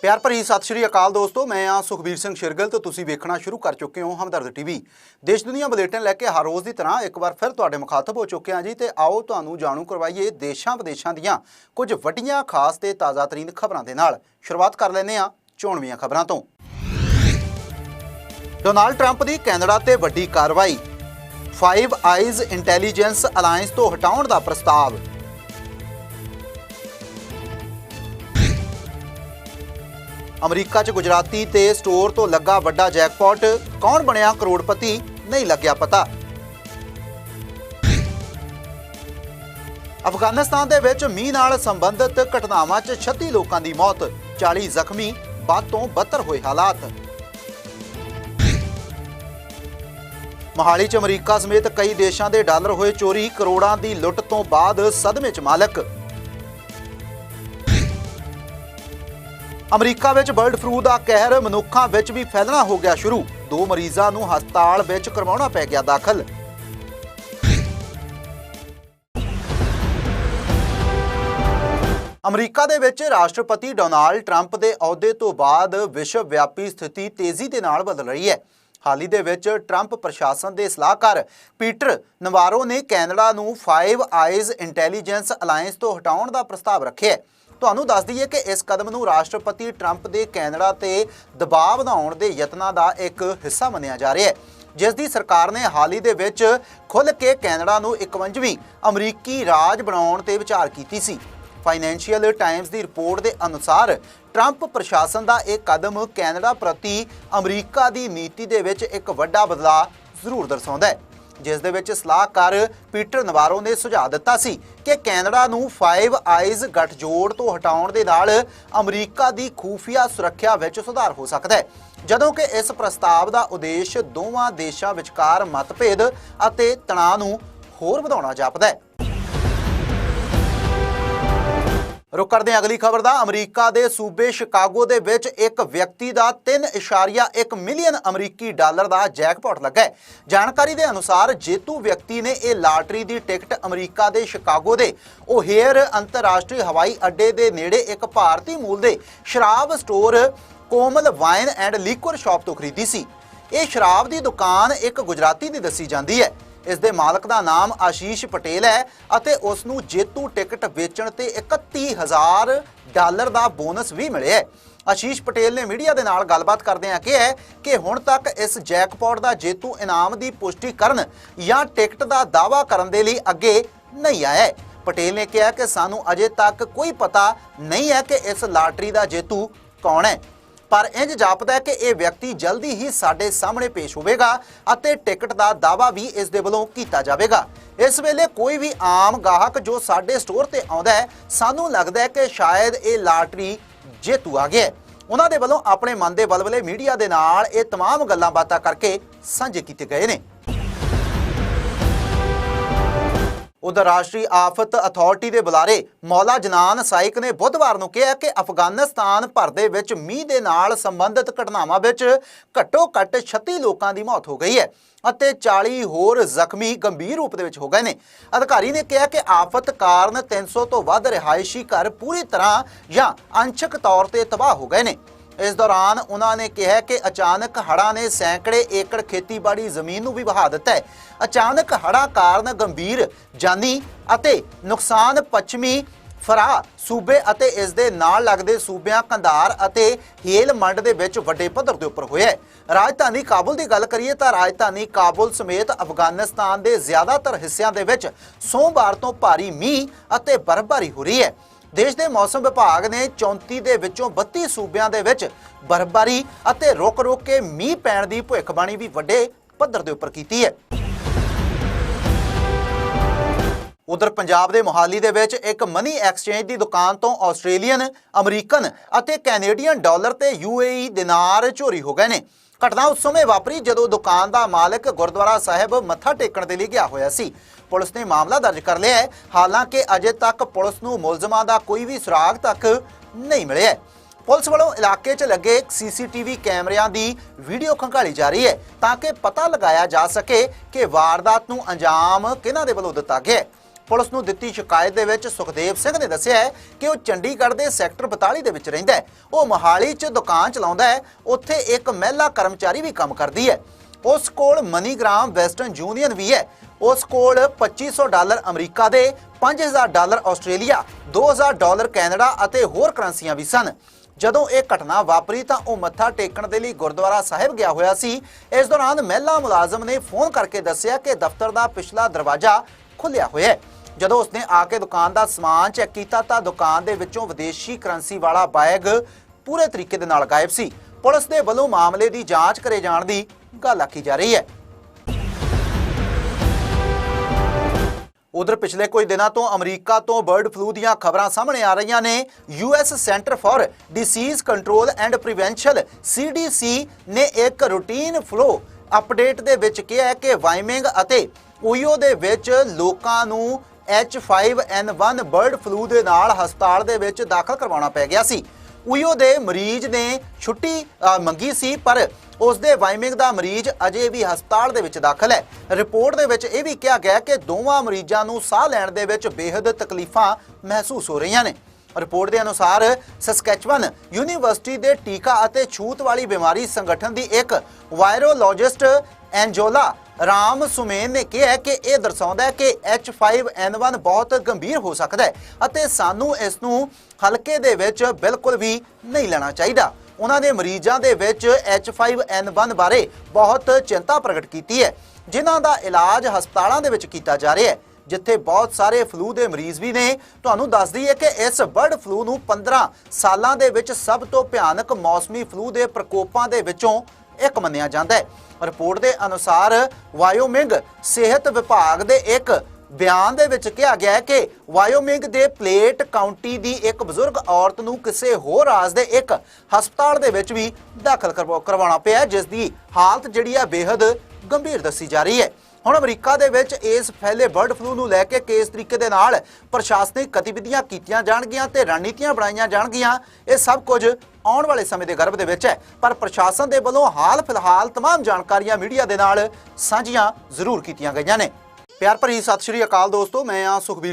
ਪਿਆਰ ਭਰੀ ਸਤਿ ਸ਼੍ਰੀ ਅਕਾਲ ਦੋਸਤੋ, ਮੈਂ ਆ ਸੁਖਬੀਰ ਸਿੰਘ ਸ਼ਿਰਗਲ ਤੇ ਤੁਸੀਂ ਵੇਖਣਾ ਸ਼ੁਰੂ ਕਰ ਚੁੱਕੇ ਹੋ ਹਮਦਰਦ ਟੀਵੀ। ਦੇਸ਼ ਦੁਨੀਆ ਬੁਲੇਟਿਨ ਲੈ ਕੇ ਹਰ ਰੋਜ਼ ਦੀ ਤਰ੍ਹਾਂ ਇੱਕ ਵਾਰ ਫਿਰ ਤੁਹਾਡੇ ਮੁਖਾਤਬ ਹੋ ਚੁੱਕੇ ਹਾਂ ਜੀ ਤੇ ਆਓ ਤੁਹਾਨੂੰ ਜਾਣੂ ਕਰਵਾਈਏ ਦੇਸ਼ਾਂ ਵਿਦੇਸ਼ਾਂ ਦੀਆਂ ਕੁਝ ਵੱਡੀਆਂ ਖਾਸ ਤੇ ਤਾਜ਼ਾ ਤਰੀਨ ਖਬਰਾਂ ਦੇ ਨਾਲ। ਸ਼ੁਰੂਆਤ ਕਰ ਲੈਂਦੇ ਹਾਂ ਚੋਣਵੀਆਂ ਖਬਰਾਂ ਤੋਂ। ਡੋਨਾਲਡ ਟਰੰਪ ਦੀ ਕੈਨੇਡਾ ਤੇ ਵੱਡੀ ਕਾਰਵਾਈ। ਫਾਈਵ ਆਈਜ਼ ਇੰਟੈਲੀਜੈਂਸ ਅਲਾਈਅੰਸ ਤੋਂ ਹਟਾਉਣ ਦਾ ਪ੍ਰਸਤਾਵ। ਅਮਰੀਕਾ 'ਚ ਗੁਜਰਾਤੀ ਤੇ ਸਟੋਰ ਤੋਂ ਲੱਗਾ ਵੱਡਾ ਜੈਕਪਾਟ, ਕੌਣ ਬਣਿਆ ਕਰੋੜਪਤੀ, ਨਹੀਂ ਲੱਗਿਆ ਪਤਾ। ਅਫਗਾਨਿਸਤਾਨ ਦੇ ਵਿੱਚ ਮੀਂਹ ਨਾਲ ਸੰਬੰਧਿਤ ਘਟਨਾਵਾਂ 'ਚ 36 ਲੋਕਾਂ ਦੀ ਮੌਤ 40 ਜ਼ਖਮੀ ਬਾਅਦ ਤੋਂ ਬੱਤਰ ਹੋਏ ਹਾਲਾਤ। ਮੋਹਾਲੀ 'ਚ ਅਮਰੀਕਾ ਸਮੇਤ ਕਈ ਦੇਸ਼ਾਂ ਦੇ ਡਾਲਰ ਹੋਏ ਚੋਰੀ ਕਰੋੜਾਂ ਦੀ ਲੁੱਟ ਤੋਂ ਬਾਅਦ ਸਦਮੇ 'ਚ ਮਾਲਕ। ਅਮਰੀਕਾ ਵਿੱਚ ਬਰਡ ਫਲੂ ਦਾ ਕਹਿਰ ਮਨੁੱਖਾਂ ਵਿੱਚ ਵੀ ਫੈਲਣਾ ਹੋ ਗਿਆ ਸ਼ੁਰੂ। ਦੋ ਮਰੀਜ਼ਾਂ ਨੂੰ ਹਸਪਤਾਲ ਵਿੱਚ ਕਰਵਾਉਣਾ ਪੈ ਗਿਆ ਦਾਖਲ। ਅਮਰੀਕਾ ਦੇ ਵਿੱਚ ਰਾਸ਼ਟਰਪਤੀ ਡੋਨਾਲਡ ਟਰੰਪ ਦੇ ਅਹੁਦੇ ਤੋਂ ਬਾਅਦ ਵਿਸ਼ਵ ਵਿਆਪੀ ਸਥਿਤੀ ਤੇਜ਼ੀ ਦੇ ਨਾਲ ਬਦਲ ਰਹੀ ਹੈ। ਹਾਲ ਹੀ ਦੇ ਵਿੱਚ ਟਰੰਪ ਪ੍ਰਸ਼ਾਸਨ ਦੇ ਸਲਾਹਕਾਰ ਪੀਟਰ ਨਵਾਰੋ ਨੇ ਕੈਨੇਡਾ ਨੂੰ ਫਾਈਵ ਆਈਜ਼ ਇੰਟੈਲੀਜੈਂਸ ਅਲਾਈਅੰਸ ਤੋਂ ਹਟਾਉਣ ਦਾ ਪ੍ਰਸਤਾਵ ਰੱਖਿਆ ਹੈ। ਤੁਹਾਨੂੰ ਦੱਸ ਦਈਏ ਕਿ ਇਸ ਕਦਮ ਨੂੰ ਰਾਸ਼ਟਰਪਤੀ ਟਰੰਪ ਦੇ ਕੈਨੇਡਾ ਤੇ ਦਬਾਅ ਵਧਾਉਣ ਦੇ ਯਤਨਾਂ ਦਾ ਇੱਕ ਹਿੱਸਾ ਮੰਨਿਆ ਜਾ ਰਿਹਾ ਹੈ। ਜਿਸ ਦੀ ਸਰਕਾਰ ਨੇ ਹਾਲ ਹੀ ਦੇ ਵਿੱਚ ਖੁੱਲ੍ਹ ਕੇ ਕੈਨੇਡਾ ਨੂੰ 51ਵੀਂ ਅਮਰੀਕੀ ਰਾਜ ਬਣਾਉਣ ਤੇ ਵਿਚਾਰ ਕੀਤੀ ਸੀ। ਫਾਈਨੈਂਸ਼ੀਅਲ ਟਾਈਮਜ਼ ਦੀ ਰਿਪੋਰਟ ਦੇ ਅਨੁਸਾਰ ਟਰੰਪ ਪ੍ਰਸ਼ਾਸਨ ਦਾ ਇਹ ਕਦਮ ਕੈਨੇਡਾ ਪ੍ਰਤੀ ਅਮਰੀਕਾ ਦੀ ਨੀਤੀ ਦੇ ਵਿੱਚ ਇੱਕ ਵੱਡਾ ਬਦਲਾਅ ਜ਼ਰੂਰ ਦਰਸਾਉਂਦਾ ਹੈ। ਜਿਸ ਦੇ ਵਿੱਚ ਸਲਾਹਕਾਰ ਪੀਟਰ ਨਵਾਰੋ ਨੇ ਸੁਝਾਅ ਦਿੱਤਾ ਸੀ ਕਿ ਕੈਨੇਡਾ ਨੂੰ ਫਾਈਵ ਆਈਜ਼ ਗੱਠਜੋੜ ਤੋਂ ਹਟਾਉਣ ਦੇ ਨਾਲ ਅਮਰੀਕਾ ਦੀ ਖੂਫੀਆ ਸੁਰੱਖਿਆ ਵਿੱਚ ਸੁਧਾਰ ਹੋ ਸਕਦਾ ਹੈ। ਜਦੋਂ ਕਿ ਇਸ ਪ੍ਰਸਤਾਵ ਦਾ ਉਦੇਸ਼ ਦੋਵਾਂ ਦੇਸ਼ਾਂ ਵਿਚਕਾਰ ਮਤਭੇਦ ਅਤੇ ਤਣਾਅ ਨੂੰ ਹੋਰ ਵਧਾਉਣਾ ਜਾਪਦਾ ਹੈ। ਰੁਕ ਕਰਦੇ ਹਾਂ ਅਗਲੀ ਖਬਰ ਦਾ। ਅਮਰੀਕਾ ਦੇ ਸੂਬੇ ਸ਼ਿਕਾਗੋ ਦੇ ਵਿੱਚ ਇੱਕ ਵਿਅਕਤੀ ਦਾ 3.1 ਮਿਲੀਅਨ ਅਮਰੀਕੀ ਡਾਲਰ ਦਾ ਜੈਕਪਾਟ ਲੱਗਾ ਹੈ। ਜਾਣਕਾਰੀ ਦੇ ਅਨੁਸਾਰ ਜੇਤੂ ਵਿਅਕਤੀ ਨੇ ਇਹ ਲਾਟਰੀ ਦੀ ਟਿਕਟ ਅਮਰੀਕਾ ਦੇ ਸ਼ਿਕਾਗੋ ਦੇ ਓਹੇਅਰ ਅੰਤਰਰਾਸ਼ਟਰੀ ਹਵਾਈ ਅੱਡੇ ਦੇ ਨੇੜੇ ਇੱਕ ਭਾਰਤੀ ਮੂਲ ਦੇ ਸ਼ਰਾਬ store Komal wine and liquor shop ਤੋਂ ਖਰੀਦੀ ਸੀ। ਇਹ ਸ਼ਰਾਬ ਦੀ ਦੁਕਾਨ ਇੱਕ ਗੁਜਰਾਤੀ ਦੀ ਦੱਸੀ ਜਾਂਦੀ ਹੈ। ਇਸ ਦੇ ਮਾਲਕ ਦਾ ਨਾਮ ਆਸ਼ੀਸ਼ ਪਟੇਲ ਹੈ ਅਤੇ ਉਸ ਨੂੰ ਜੇਤੂ ਟਿਕਟ ਵੇਚਣ ਤੇ 31000 ਡਾਲਰ ਦਾ ਬੋਨਸ ਵੀ ਮਿਲਿਆ ਹੈ। ਆਸ਼ੀਸ਼ ਪਟੇਲ ਨੇ ਮੀਡੀਆ ਦੇ ਨਾਲ ਗੱਲਬਾਤ ਕਰਦਿਆਂ ਕਿਹਾ ਕਿ ਹੁਣ ਤੱਕ ਇਸ ਜੈਕਪਾਟ ਦਾ ਜੇਤੂ ਇਨਾਮ ਦੀ ਪੁਸ਼ਟੀ ਕਰਨ ਜਾਂ ਟਿਕਟ ਦਾ ਦਾਅਵਾ ਕਰਨ ਦੇ ਲਈ ਅੱਗੇ ਨਹੀਂ ਆਇਆ ਪਟੇਲ ਨੇ ਕਿਹਾ ਕਿ ਸਾਨੂੰ ਅਜੇ ਤੱਕ ਕੋਈ ਪਤਾ ਨਹੀਂ ਹੈ ਕਿ ਇਸ ਲਾਟਰੀ ਦਾ ਜੇਤੂ ਕੌਣ ਹੈ। ਪਰ ਇੰਜ ਜਾਪਦਾ ਹੈ ਕਿ ਇਹ ਵਿਅਕਤੀ ਜਲਦੀ ਹੀ ਸਾਡੇ ਸਾਹਮਣੇ ਪੇਸ਼ ਹੋਵੇਗਾ ਅਤੇ ਟਿਕਟ ਦਾ ਦਾਅਵਾ ਵੀ ਇਸ ਦੇ ਵੱਲੋਂ ਕੀਤਾ ਜਾਵੇਗਾ ਇਸ ਵੇਲੇ ਕੋਈ ਵੀ ਆਮ ਗਾਹਕ ਜੋ ਸਾਡੇ ਸਟੋਰ ਤੇ ਆਉਂਦਾ ਹੈ ਸਾਨੂੰ ਲੱਗਦਾ ਹੈ ਕਿ ਸ਼ਾਇਦ ਇਹ ਲਾਟਰੀ ਜੇਤੂ ਆ ਗਿਆ ਹੈ। ਉਹਨਾਂ ਦੇ ਵੱਲੋਂ ਆਪਣੇ ਮਨ ਦੇ ਬਲਬਲੇ ਮੀਡੀਆ ਦੇ ਨਾਲ ਇਹ तमाम ਗੱਲਾਂ ਬਾਤਾਂ ਕਰਕੇ ਸਾਂਝੇ ਕੀਤੇ ਗਏ ਨੇ ਉਧਰ ਰਾਸ਼ਟਰੀ ਆਫਤ ਅਥਾਰਟੀ ਦੇ ਬੁਲਾਰੇ ਮੌਲਾ ਜਨਾਨ ਸਾਈਕ ਨੇ ਬੁੱਧਵਾਰ ਨੂੰ ਕਿਹਾ ਕਿ ਅਫਗਾਨਿਸਤਾਨ ਭਰ ਦੇ ਵਿੱਚ ਮੀਂਹ ਦੇ ਨਾਲ ਸੰਬੰਧਿਤ ਘਟਨਾਵਾਂ ਵਿੱਚ ਘੱਟੋ-ਘੱਟ 36 ਲੋਕਾਂ ਦੀ ਮੌਤ ਹੋ ਗਈ ਹੈ ਅਤੇ 40 ਹੋਰ ਜ਼ਖਮੀ ਗੰਭੀਰ ਰੂਪ ਦੇ ਵਿੱਚ ਹੋ ਗਏ ਨੇ। ਅਧਿਕਾਰੀ ਨੇ ਕਿਹਾ ਕਿ ਆਫਤ ਕਾਰਨ 300 ਤੋਂ ਵੱਧ ਰਿਹਾਇਸ਼ੀ ਘਰ ਪੂਰੀ ਤਰ੍ਹਾਂ ਜਾਂ ਅੰਸ਼ਕ ਤੌਰ ਤੇ ਤਬਾਹ ਹੋ ਗਏ ਨੇ। ਇਸ ਦੌਰਾਨ ਉਹਨਾਂ ਨੇ ਕਿਹਾ ਕਿ ਅਚਾਨਕ ਹੜ੍ਹਾਂ ਨੇ ਸੈਂਕੜੇ ਏਕੜ ਖੇਤੀਬਾੜੀ ਜ਼ਮੀਨ ਨੂੰ ਵੀ ਵਹਾ ਦਿੱਤਾ ਹੈ। ਅਚਾਨਕ ਹੜ੍ਹਾਂ ਕਾਰਨ ਗੰਭੀਰ ਜਾਨੀ ਅਤੇ ਨੁਕਸਾਨ ਪੱਛਮੀ ਫਰਾ ਸੂਬੇ ਅਤੇ ਇਸ ਦੇ ਨਾਲ ਲੱਗਦੇ ਸੂਬਿਆਂ ਕੰਧਾਰ ਅਤੇ ਹੇਲ ਮੰਡ ਦੇ ਵਿੱਚ ਵੱਡੇ ਪੱਧਰ ਦੇ ਉੱਪਰ ਹੋਇਆ ਹੈ। ਰਾਜਧਾਨੀ ਕਾਬੁਲ ਦੀ ਗੱਲ ਕਰੀਏ ਤਾਂ ਰਾਜਧਾਨੀ ਕਾਬੁਲ ਸਮੇਤ ਅਫਗਾਨਿਸਤਾਨ ਦੇ ਜ਼ਿਆਦਾਤਰ ਹਿੱਸਿਆਂ ਦੇ ਵਿੱਚ ਸੋਮਵਾਰ ਤੋਂ ਭਾਰੀ ਮੀਂਹ ਅਤੇ ਬਰਫ਼ਬਾਰੀ ਹੋ ਰਹੀ ਹੈ। ਦੇਸ਼ ਦੇ ਮੌਸਮ ਵਿਭਾਗ ਨੇ 34 ਦੇ ਵਿੱਚੋਂ 32 ਸੂਬਿਆਂ ਦੇ ਵਿੱਚ ਬਰਫ਼ਬਾਰੀ ਅਤੇ ਰੁਕ-ਰੁਕ ਕੇ ਮੀਂਹ ਪੈਣ ਦੀ ਭਵਿੱਖਬਾਣੀ ਵੀ ਵੱਡੇ ਪੱਧਰ ਦੇ ਉੱਪਰ ਕੀਤੀ ਹੈ। ਉਧਰ ਪੰਜਾਬ ਦੇ ਮੋਹਾਲੀ ਦੇ ਵਿੱਚ ਇੱਕ ਮਨੀ ਐਕਸਚੇਂਜ ਦੀ ਦੁਕਾਨ ਤੋਂ ਆਸਟ੍ਰੇਲੀਅਨ, ਅਮਰੀਕਨ ਅਤੇ ਕੈਨੇਡੀਅਨ ਡਾਲਰ ਤੇ ਯੂਏਈ ਦਿਨਾਰ ਚੋਰੀ ਹੋ ਗਏ ਨੇ। ਘਟਨਾ ਉਸ ਸਮੇਂ ਵਾਪਰੀ ਜਦੋਂ ਦੁਕਾਨ ਦਾ ਮਾਲਕ ਗੁਰਦੁਆਰਾ ਸਾਹਿਬ ਮੱਥਾ ਟੇਕਣ ਦੇ ਲਈ ਗਿਆ ਹੋਇਆ ਸੀ। ਪੁਲਿਸ ਨੇ ਮਾਮਲਾ ਦਰਜ ਕਰ ਲਿਆ ਹੈ। ਹਾਲਾਂਕਿ ਅਜੇ ਤੱਕ ਪੁਲਿਸ ਨੂੰ ਮੁਲਜ਼ਮਾਂ ਦਾ ਕੋਈ ਵੀ ਸੁਰਾਗ ਤੱਕ ਨਹੀਂ ਮਿਲਿਆ ਹੈ। ਪੁਲਿਸ ਵੱਲੋਂ ਇਲਾਕੇ 'ਚ ਲੱਗੇ ਸੀਸੀਟੀਵੀ ਕੈਮਰਿਆਂ ਦੀ ਵੀਡੀਓ ਖੰਗਾਲੀ ਜਾ ਰਹੀ ਹੈ ਤਾਂ ਕਿ ਪਤਾ ਲਗਾਇਆ ਜਾ ਸਕੇ ਕਿ ਵਾਰਦਾਤ ਨੂੰ ਅੰਜਾਮ ਕਿਹਨਾਂ ਦੇ ਵੱਲੋਂ ਦਿੱਤਾ ਗਿਆ ਹੈ। ਪੁਲਿਸ ਨੂੰ ਦਿੱਤੀ ਸ਼ਿਕਾਇਤ ਦੇ ਵਿੱਚ ਸੁਖਦੇਵ ਸਿੰਘ ਨੇ ਦੱਸਿਆ ਹੈ ਕਿ ਉਹ ਚੰਡੀਗੜ੍ਹ ਦੇ ਸੈਕਟਰ 42 ਦੇ ਵਿੱਚ ਰਹਿੰਦਾ ਹੈ। ਉਹ ਮੋਹਾਲੀ 'ਚ ਦੁਕਾਨ ਚਲਾਉਂਦਾ ਹੈ। ਉੱਥੇ ਇੱਕ ਮਹਿਲਾ ਕਰਮਚਾਰੀ ਵੀ ਕੰਮ ਕਰਦੀ ਹੈ। ਉਸ ਕੋਲ ਮਨੀਗ੍ਰਾਮ ਵੈਸਟਰਨ ਯੂਨੀਅਨ ਵੀ ਹੈ। ਉਸ ਕੋਲ 2500 ਡਾਲਰ ਅਮਰੀਕਾ ਦੇ 5000 ਡਾਲਰ ਆਸਟ੍ਰੇਲੀਆ 2000 ਡਾਲਰ ਕੈਨੇਡਾ ਅਤੇ ਹੋਰ ਕਰੰਸੀਆਂ ਵੀ ਸਨ। ਜਦੋਂ ਇਹ ਘਟਨਾ ਵਾਪਰੀ ਤਾਂ ਉਹ ਮੱਥਾ ਟੇਕਣ ਦੇ ਲਈ ਗੁਰਦੁਆਰਾ ਸਾਹਿਬ ਗਿਆ ਹੋਇਆ ਸੀ। ਇਸ ਦੌਰਾਨ ਮਹਿਲਾ ਮੁਲਾਜ਼ਮ ਨੇ ਫੋਨ ਕਰਕੇ ਦੱਸਿਆ ਕਿ ਦਫ਼ਤਰ ਦਾ ਪਿਛਲਾ ਦਰਵਾਜ਼ਾ ਖੁੱਲਿਆ ਹੋਇਆ ਹੈ। ਜਦੋਂ ਉਸਨੇ ਆ ਕੇ ਦੁਕਾਨ ਦਾ ਸਮਾਨ ਚੈੱਕ ਕੀਤਾ ਤਾਂ ਦੁਕਾਨ ਦੇ ਵਿੱਚੋਂ ਵਿਦੇਸ਼ੀ ਕਰੰਸੀ ਵਾਲਾ ਬੈਗ ਪੂਰੇ ਤਰੀਕੇ ਦੇ ਨਾਲ ਗਾਇਬ ਸੀ। ਪੁਲਿਸ ਦੇ ਵੱਲੋਂ ਮਾਮਲੇ ਦੀ ਜਾਂਚ ਕਰੇ ਜਾਣ ਦੀ ਗੱਲ ਆਖੀ ਜਾ ਰਹੀ ਹੈ। ਉਧਰ ਪਿਛਲੇ ਕੁਝ ਦਿਨਾਂ ਤੋਂ ਅਮਰੀਕਾ ਤੋਂ ਬਰਡ ਫਲੂ ਦੀਆਂ ਖਬਰਾਂ ਸਾਹਮਣੇ ਆ ਰਹੀਆਂ ਨੇ। US Center for Disease Control and Prevention CDC ਨੇ ਇੱਕ ਰੂਟੀਨ ਫਲੋ ਅਪਡੇਟ ਦੇ ਵਿੱਚ ਕਿਹਾ ਹੈ ਕਿ ਵਾਈਮਿੰਗ ਅਤੇ ਓਯੋ ਦੇ ਵਿੱਚ ਲੋਕਾਂ ਨੂੰ H5N1 ਬਰਡ ਫਲੂ ਦੇ ਨਾਲ ਹਸਪਤਾਲ ਦੇ ਵਿੱਚ ਦਾਖਲ ਕਰਵਾਉਣਾ ਪੈ ਗਿਆ ਸੀ। ਉਯੋ ਦੇ ਮਰੀਜ਼ ਨੇ ਛੁੱਟੀ ਮੰਗੀ ਸੀ, ਪਰ ਉਸ ਦੇ ਵਾਈਮਿੰਗ ਦਾ ਮਰੀਜ਼ ਅਜੇ ਵੀ ਹਸਪਤਾਲ ਦੇ ਵਿੱਚ ਦਾਖਲ ਹੈ। ਰਿਪੋਰਟ ਦੇ ਵਿੱਚ ਇਹ ਵੀ ਕਿਹਾ ਗਿਆ ਕਿ ਦੋਵਾਂ ਮਰੀਜ਼ਾਂ ਨੂੰ ਸਾਹ ਲੈਣ ਦੇ ਵਿੱਚ ਬੇਹੱਦ ਤਕਲੀਫਾਂ ਮਹਿਸੂਸ ਹੋ ਰਹੀਆਂ ਨੇ। ਰਿਪੋਰਟ ਦੇ ਅਨੁਸਾਰ ਸਸਕੈਚਵਨ ਯੂਨੀਵਰਸਿਟੀ ਦੇ ਟੀਕਾ ਅਤੇ ਛੂਤ ਵਾਲੀ ਬਿਮਾਰੀ ਸੰਗਠਨ ਦੀ ਇੱਕ ਵਾਇਰੋਲੋਜਿਸਟ ਐਂਜੋਲਾ ਰਾਮ ਸੁਮੇਨ ਨੇ ਕਿਹਾ ਕਿ ਇਹ ਦਰਸਾਉਂਦਾ ਹੈ ਕਿ H5N1 ਬਹੁਤ ਗੰਭੀਰ ਹੋ ਸਕਦਾ ਹੈ ਅਤੇ ਸਾਨੂੰ ਇਸ ਨੂੰ ਹਲਕੇ ਦੇ ਵਿੱਚ ਬਿਲਕੁਲ ਵੀ ਨਹੀਂ ਲੈਣਾ ਚਾਹੀਦਾ। ਉਹਨਾਂ ਦੇ ਮਰੀਜ਼ਾਂ ਦੇ ਵਿੱਚ H5N1 ਬਾਰੇ ਬਹੁਤ ਚਿੰਤਾ ਪ੍ਰਗਟ ਕੀਤੀ ਹੈ, ਜਿਨ੍ਹਾਂ ਦਾ ਇਲਾਜ ਹਸਪਤਾਲਾਂ ਦੇ ਵਿੱਚ ਕੀਤਾ ਜਾ ਰਿਹਾ ਹੈ, ਜਿੱਥੇ ਬਹੁਤ ਸਾਰੇ ਫਲੂ ਦੇ ਮਰੀਜ਼ ਵੀ ਨੇ। ਤੁਹਾਨੂੰ ਦੱਸ ਦਈਏ ਕਿ ਇਸ ਬਰਡ ਫਲੂ ਨੂੰ 15 ਸਾਲਾਂ ਦੇ ਵਿੱਚ ਸਭ ਤੋਂ ਭਿਆਨਕ ਮੌਸਮੀ ਫਲੂ ਦੇ ਪ੍ਰਕੋਪਾਂ ਦੇ ਵਿੱਚੋਂ ਇੱਕ ਮੰਨਿਆ ਜਾਂਦਾ ਹੈ। ਰਿਪੋਰਟ ਦੇ ਅਨੁਸਾਰ ਵਾਇਓਮਿੰਗ ਸਿਹਤ ਵਿਭਾਗ ਦੇ ਇੱਕ ਬਿਆਨ ਦੇ ਵਿੱਚ ਕਿਹਾ ਗਿਆ ਹੈ ਕਿ ਵਾਇਓਮਿੰਗ ਦੇ ਪਲੇਟ ਕਾਉਂਟੀ ਦੀ ਇੱਕ ਬਜ਼ੁਰਗ ਔਰਤ ਨੂੰ ਕਿਸੇ ਹੋਰ ਰਾਜ ਦੇ ਇੱਕ ਹਸਪਤਾਲ ਦੇ ਵਿੱਚ ਵੀ ਦਾਖਲ ਕਰਵਾਉਣਾ ਪਿਆ ਜਿਸ ਦੀ ਹਾਲਤ ਜਿਹੜੀ ਹੈ ਬੇहद ਗੰਭੀਰ ਦੱਸੀ ਜਾ ਰਹੀ ਹੈ। ਹੁਣ ਅਮਰੀਕਾ ਦੇ ਵਿੱਚ ਇਸ ਫੈਲੇ ਬਰਡ ਫਲੂ ਨੂੰ ਲੈ ਕੇ ਕਿਸ ਤਰੀਕੇ ਦੇ ਨਾਲ ਪ੍ਰਸ਼ਾਸਨਿਕ ਗਤੀਵਿਧੀਆਂ ਕੀਤੀਆਂ ਜਾਣਗੀਆਂ ਤੇ ਰਣਨੀਤੀਆਂ ਬਣਾਈਆਂ ਜਾਣਗੀਆਂ ਇਹ ਸਭ ਕੁਝ ਆਉਣ ਵਾਲੇ ਸਮੇਂ ਦੇ ਗਰਭ ਦੇ ਵਿੱਚ ਹੈ ਪਰ ਪ੍ਰਸ਼ਾਸਨ ਦੇ ਵੱਲੋਂ ਹਾਲ ਫਿਲਹਾਲ तमाम ਜਾਣਕਾਰੀਆਂ ਮੀਡੀਆ ਦੇ ਨਾਲ ਸਾਂਝੀਆਂ ਜ਼ਰੂਰ ਕੀਤੀਆਂ ਗਈਆਂ ਨੇ ਪਿਆਰ ਭਰੀ ਸਤਿ ਸ਼੍ਰੀ ਅਕਾਲ ਦੋਸਤੋ ਮੈਂ ਆ ਸੁਖਬੀਰ